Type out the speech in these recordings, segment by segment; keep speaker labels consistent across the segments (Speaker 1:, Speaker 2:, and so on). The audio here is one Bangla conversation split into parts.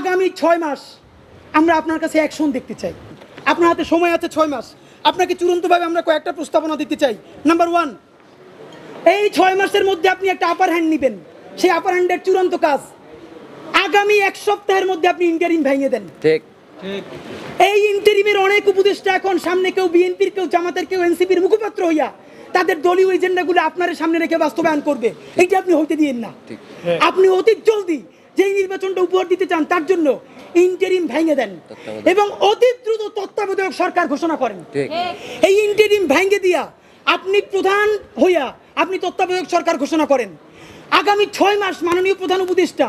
Speaker 1: আগামী ছয় মাস আমরা আপনার কাছে অ্যাকশন দেখতে চাই। আপনার হাতে সময় আছে ছয় মাস। আপনাকে চূড়ান্তভাবে আমরা কয়েকটা প্রস্তাবনা দিতে চাই। নাম্বার ওয়ান এই ছয় মাসের মধ্যে আপনি একটা আপার হ্যান্ড নেবেন। সেই আপার হ্যান্ডের চূড়ান্ত কাজ আগামী এক সপ্তাহের মধ্যে আপনি ইন্টারিম ভেঙে দেন।
Speaker 2: ঠিক।
Speaker 1: এই ইন্টারিমের অনেক উপদেষ্টা এখন সামনে কেউ বিএনপির কেউ জামাতের কেউ এনসিপির মুখপাত্র হইয়া তাদের দলীয় এজেন্ডাগুলো আপনার সামনে রেখে বাস্তবায়ন করবে। এটা আপনি হইতে দিয়েন না। আপনি অতি জলদি যেই নির্বাচনটা উপহার দিতে চান তার জন্য ইন্টারিম ভেঙে দেন। এবং অতি দ্রুত তত্ত্বাবধায়ক সরকার ঘোষণা করেন। এই ইন্টারিম ভেঙে দিয়া আপনি প্রধান হইয়া আপনি তত্ত্বাবধায়ক সরকার ঘোষণা করেন। আগামী ছয় মাস মাননীয় প্রধান উপদেষ্টা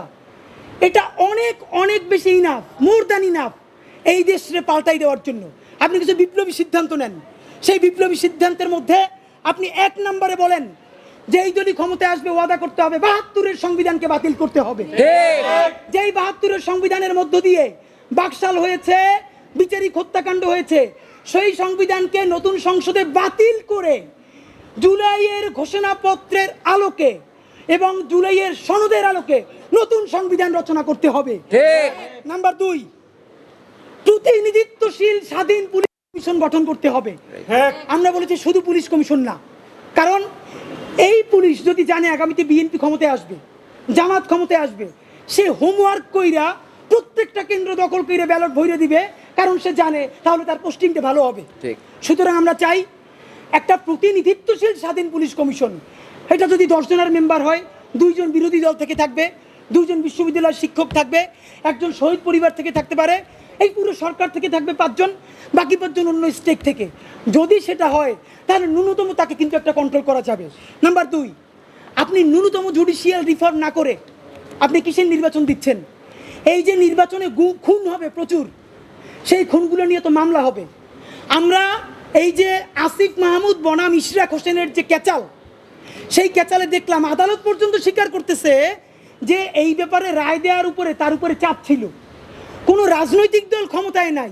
Speaker 1: এটা অনেক অনেক বেশি ইনাফ মোর দ্যান ইনাফ এই দেশে পাল্টাই দেওয়ার জন্য। আপনি কিছু বিপ্লবী সিদ্ধান্ত নেন। সেই বিপ্লবী সিদ্ধান্তের মধ্যে আপনি এক নম্বরে বলেন যে এই দলই ক্ষমতায় আসবে ওয়াদা করতে হবে। বাহাত্তরের সংবিধানকে বাতিল করতে হবে।
Speaker 2: ঠিক।
Speaker 1: যেই বাহাত্তরের সংবিধানের মধ্য দিয়ে বাকশাল হয়েছে বিচারিক হত্যাকাণ্ড হয়েছে সেই সংবিধানকে নতুন সংসদে বাতিল করে জুলাইয়ের ঘোষণাপত্রের আলোকে এবং জুলাইয়ের সনদের আলোকে নতুন সংবিধান রচনা করতে হবে।
Speaker 2: ঠিক।
Speaker 1: নাম্বার দুই প্রতিনিধিত্বশীল স্বাধীন পুলিশ কমিশন গঠন করতে হবে। আমরা বলেছি শুধু পুলিশ কমিশন না কারণ এই পুলিশ যদি জানে আগামীতে বিএনপি ক্ষমতায় আসবে জামাত ক্ষমতায় আসবে সে হোমওয়ার্ক কইরা প্রত্যেকটা কেন্দ্র দখল করে ব্যালট ভরে দিবে কারণ সে জানে তাহলে তার পোস্টিংটা ভালো হবে। সুতরাং আমরা চাই একটা প্রতিনিধিত্বশীল স্বাধীন পুলিশ কমিশন। এটা যদি দশ জনের মেম্বার হয় দুইজন বিরোধী দল থেকে থাকবে দুইজন বিশ্ববিদ্যালয়ের শিক্ষক থাকবে একজন শহীদ পরিবার থেকে থাকতে পারে এই পুরো সরকার থেকে থাকবে পাঁচজন, বাকি পাঁচজন অন্য স্টেট থেকে। যদি সেটা হয়, তাহলে ন্যূনতম তাকে কিন্তু একটা কন্ট্রোল করা যাবে। নাম্বার দুই, আপনি ন্যূনতম জুডিশিয়াল রিফর্ম না করে আপনি কিসের নির্বাচন দিচ্ছেন? এই যে নির্বাচনে গু- খুন হবে প্রচুর, সেই খুনগুলো নিয়ে তো মামলা হবে। আমরা এই যে আসিফ মাহমুদ, বনাম ইশরাক হোসেনের যে ক্যাচাল, সেই ক্যাচালে দেখলাম আদালত পর্যন্ত স্বীকার করতেছে যে এই ব্যাপারে রায় দেওয়ার উপরে, তার উপরে চাপ ছিল। কোনো রাজনৈতিক দল ক্ষমতায় নাই।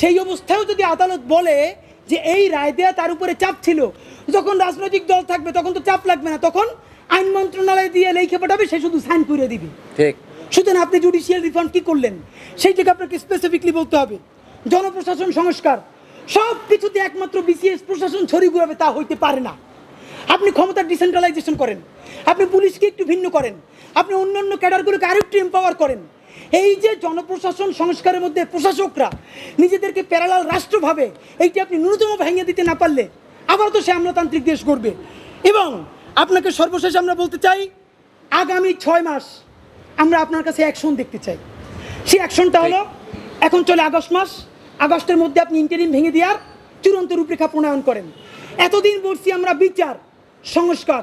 Speaker 1: সেই অবস্থায়ও যদি আদালত বলে যে এই রায় দেওয়া তার উপরে চাপ ছিল যখন রাজনৈতিক দল থাকবে তখন তো চাপ লাগবে না তখন আইন মন্ত্রণালয় দিয়ে লেখে পাঠাবে সে শুধু সাইন করে দিবে।
Speaker 2: ঠিক।
Speaker 1: সুতরাং আপনি জুডিশিয়াল রিফর্ম কি করলেন? সেই থেকে আপনাকে স্পেসিফিকলি বলতে হবে। জনপ্রশাসন সংস্কার। সব কিছুতে একমাত্র বিসিএস প্রশাসন ছড়ি ঘুরাবে তা হইতে পারে না। আপনি ক্ষমতার ডিসেন্ট্রালাইজেশন করেন। আপনি পুলিশকে একটু ভিন্ন করেন। আপনি অন্য অন্য ক্যাডারগুলোকে আরেকটু এম্পাওয়ার করেন। এই যে জনপ্রশাসন সংস্কারের মধ্যে প্রশাসকরা নিজেদেরকে প্যারালাল রাষ্ট্র ভাবে এইটি আপনি ন্যূনতম ভেঙে দিতে না পারলে আবার তো সে আমলাতান্ত্রিক দেশ করবে এবং আপনাকে সর্বশেষ আমরা বলতে চাই, আগামী ছয় মাস আমরা আপনার কাছে অ্যাকশন দেখতে চাই। সেই অ্যাকশনটা হলো, এখন চলে আগস্ট মাস, আগস্টের মধ্যে আপনি ইন্টারিম ভেঙে দেওয়ার চূড়ান্ত রূপরেখা প্রণয়ন করেন। এতদিন বলছি আমরা বিচার, সংস্কার